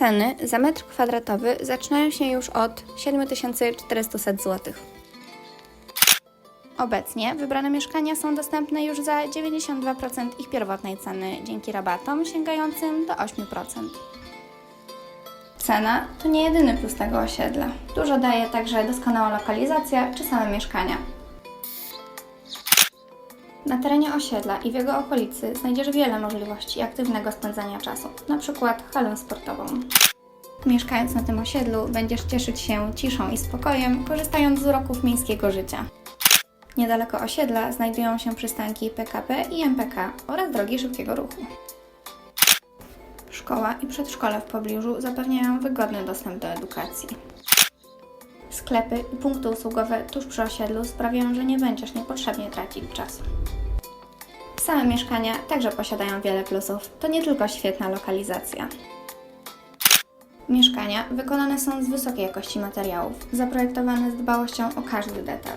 Ceny za metr kwadratowy zaczynają się już od 7400 zł. Obecnie wybrane mieszkania są dostępne już za 92% ich pierwotnej ceny dzięki rabatom sięgającym do 8%. Cena to nie jedyny plus tego osiedla. Dużo daje także doskonała lokalizacja czy same mieszkania. Na terenie osiedla i w jego okolicy znajdziesz wiele możliwości aktywnego spędzania czasu, przykład halę sportową. Mieszkając na tym osiedlu będziesz cieszyć się ciszą i spokojem, korzystając z uroków miejskiego życia. Niedaleko osiedla znajdują się przystanki PKP i MPK oraz drogi szybkiego ruchu. Szkoła i przedszkole w pobliżu zapewniają wygodny dostęp do edukacji. Sklepy i punkty usługowe tuż przy osiedlu sprawiają, że nie będziesz niepotrzebnie tracić czasu. Same mieszkania także posiadają wiele plusów. To nie tylko świetna lokalizacja. Mieszkania wykonane są z wysokiej jakości materiałów, zaprojektowane z dbałością o każdy detal.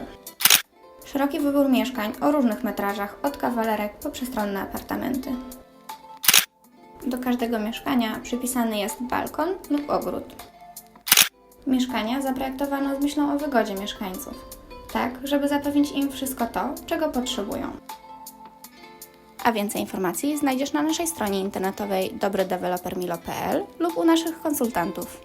Szeroki wybór mieszkań o różnych metrażach, od kawalerek po przestronne apartamenty. Do każdego mieszkania przypisany jest balkon lub ogród. Mieszkania zaprojektowano z myślą o wygodzie mieszkańców, tak żeby zapewnić im wszystko to, czego potrzebują. A więcej informacji znajdziesz na naszej stronie internetowej dobrydevelopermilo.pl lub u naszych konsultantów.